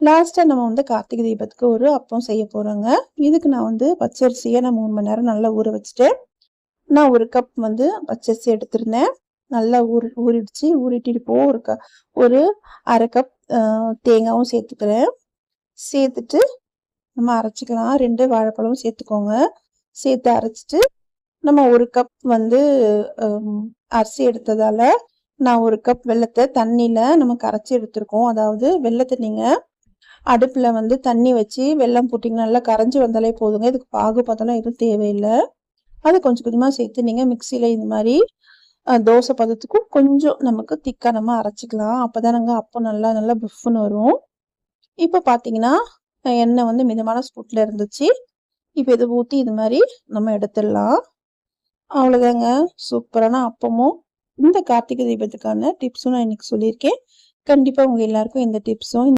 லாஸ்ட்டாக நம்ம வந்து கார்த்திகை தீபத்துக்கு ஒரு அப்பம் செய்ய போகிறோங்க இதுக்கு நான் வந்து பச்சரிசியை நான் மூணு மணி நேரம் நல்லா ஊற வச்சுட்டேன் நான் ஒரு கப் வந்து பச்சரிசி எடுத்திருந்தேன். நல்லா ஊறி ஊறிடுச்சு. ஊறிட்டு இப்போ ஒரு க ஒரு அரை கப் தேங்காயும் சேர்த்துக்கிறேன். சேர்த்துட்டு நம்ம அரைச்சிக்கலாம். ரெண்டு வாழைப்பழமும் சேர்த்துக்கோங்க. சேர்த்து அரைச்சிட்டு நம்ம ஒரு கப் வந்து அரிசி எடுத்ததால் நான் ஒரு கப் வெள்ளத்தை தண்ணியில் நம்ம கரைச்சி எடுத்திருக்கோம். அதாவது வெள்ளத்தை நீங்கள் அடுப்பில் வந்து தண்ணி வச்சு வெள்ளம் போட்டிங்கன்னா நல்லா கரைஞ்சி வந்தாலே போதுங்க. இதுக்கு பாகு பார்த்தலாம் எதுவும் தேவையில்லை. அதை கொஞ்சம் கொஞ்சமாக சேர்த்து நீங்கள் மிக்சியில் இந்த மாதிரி தோசை பதத்துக்கும் கொஞ்சம் நமக்கு திக்காக நம்ம அரைச்சிக்கலாம். அப்போ தானங்க அப்போ நல்லா நல்லா பிஃப்னு வரும். இப்போ பார்த்தீங்கன்னா எண்ணெய் வந்து மிதமான ஸ்பூட்டில் இருந்துச்சு. இப்போ இதை ஊற்றி இது மாதிரி நம்ம எடுத்துடலாம். அவ்வளோதாங்க. சூப்பரான அப்பமும். இந்த கார்த்திகை தீபத்துக்கான டிப்ஸும் நான் இன்னைக்கு சொல்லியிருக்கேன். கண்டிப்பாக உங்கள் எல்லாருக்கும் இந்த டிப்ஸும்